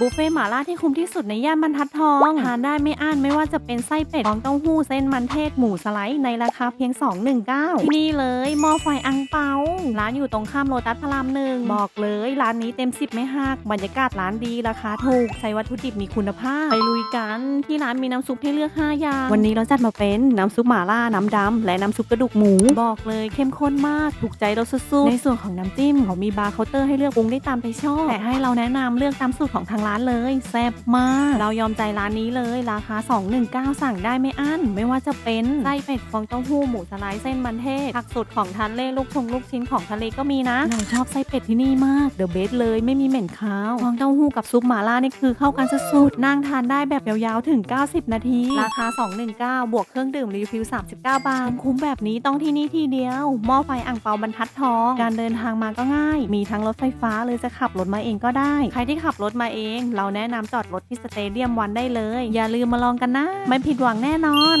บุฟเฟ่หม่าล่าที่คุ้มที่สุดในย่านบรรทัดทองทานได้ไม่อั้นไม่ว่าจะเป็นไส้เป็ดฟองเต้าหู้เส้นมันเทศหมูสไลด์ในราคาเพียง 219ที่นี่เลยหม้อไฟอังเปา ร้านอยู่ตรงข้ามโลตัสพระรามหนึ่งบอกเลยร้านนี้เต็ม 10 ไม่หักบรรยากาศร้านดีราคาถูกใช้วัตถุดิบมีคุณภาพ ไปลุยกันที่ร้านมีน้ำซุปให้เลือก 5 อย่าง วันนี้เราจัดมาเป็นน้ำซุปหม่าล่าน้ำดำและน้ำซุปกระดูกหมูบอกเลย เข้มข้นมากถูกใจเราสุดๆในส่วนของน้ำจิ้มเขามีบาร์เคาน์เตอร์ให้เลือกปรุงได้ตามใจชอบแต่ให้เราแนะนำเลือกตามสูตรของทางร้านเลยแซ่บมาก เรายอมใจร้านนี้เลยราคา 219 สั่งได้ไม่อั้น ไม่ว่าจะเป็นไส้เป็ดฟองเต้าหู้หมูสไลด์เส้นมันเทศผักสดของทานเล่ลูกชงลูกชิ้นของทะเลก็มีนะเราชอบไส้เป็ดที่นี่มากเดอะเบสเลยไม่มีเหม็นคาวฟองเต้าหู้กับซุปหม่าล่านี่คือเข้ากันสุดๆนั่งทานได้แบบยาวๆถึง 90 นาที ราคา 219 บวกเครื่องดื่มรีฟิล 39 บาท คุ้มแบบนี้ต้องที่นี่ทีเดียว หม้อไฟอ่างเปาบรรทัดทอง การเดินทางมาก็ง่าย มีทั้งรถไฟฟ้าเลยจะขับรถมาเองก็ได้ ใครที่ขับรถมาเองเราแนะนำจอดรถที่สเตเดียมวันได้เลย อย่าลืมมาลองกันนะ ไม่ผิดหวังแน่นอน